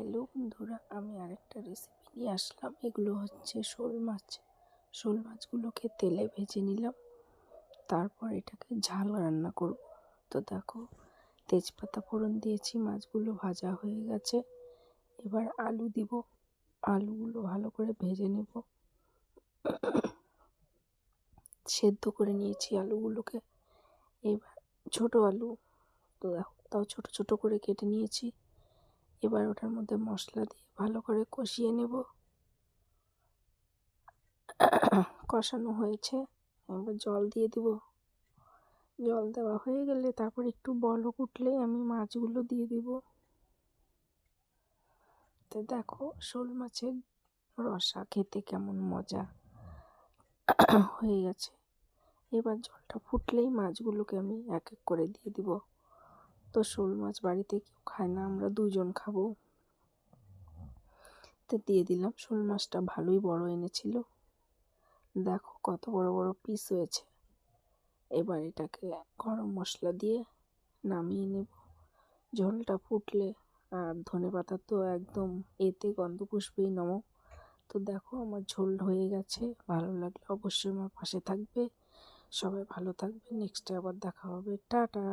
Hello বন্ধুরা, আমি আরেকটা রেসিপি নিয়ে আসলাম। এগুলো হচ্ছে শোল মাছ। শোল মাছগুলোকে তেলে ভেজে নিলাম। তারপর এটাকে ঝাল রান্না করব। তো দেখো, তেজপাতা ফোড়ন দিয়েছি, মাছগুলো ভাজা হয়ে গেছে। এবার আলু দিব। আলুগুলো ভালো করে ভেজে নেব। সেদ্ধ করে নিয়েছি আলুগুলোকে। এবার ছোট আলু। তো দেখো, তাও ছোট ছোট করে কেটে নিয়েছি। এবার ওটার মধ্যে মশলা দিয়ে ভালো করে কষিয়ে নেব। কষানো হয়েছে, এবার জল দিয়ে দিব। জল দেওয়া হয়ে গেলে তারপর একটু বলক উঠলেই আমি মাছগুলো দিয়ে দিব। তো দেখো, শোল মাছের রসা খেতে কেমন মজা। হয়ে গেছে। এবার জলটা ফুটলেই মাছগুলোকে আমি এক এক করে দিয়ে দিব। তো শোল মাছ বাড়িতে কেউ খায় না, আমরা দুজন খাব। তো দিয়ে দিলাম, শোল মাছটা ভালোই বড় এনেছিল। দেখো কত বড় বড় পিস হয়েছে। এবার এটাকে গরম মশলা দিয়ে নামিয়ে নেব। ঝোলটা ফুটলে আর ধনে পাতা তো একদম এতে গন্ধ পুষবেই নম। তো দেখো আমার ঝোল হয়ে গেছে, ভালো লাগলে অবশ্যই আমার পাশে থাকবে। সবাই ভালো থাকবে, নেক্সটে আবার দেখা হবে। টাটা!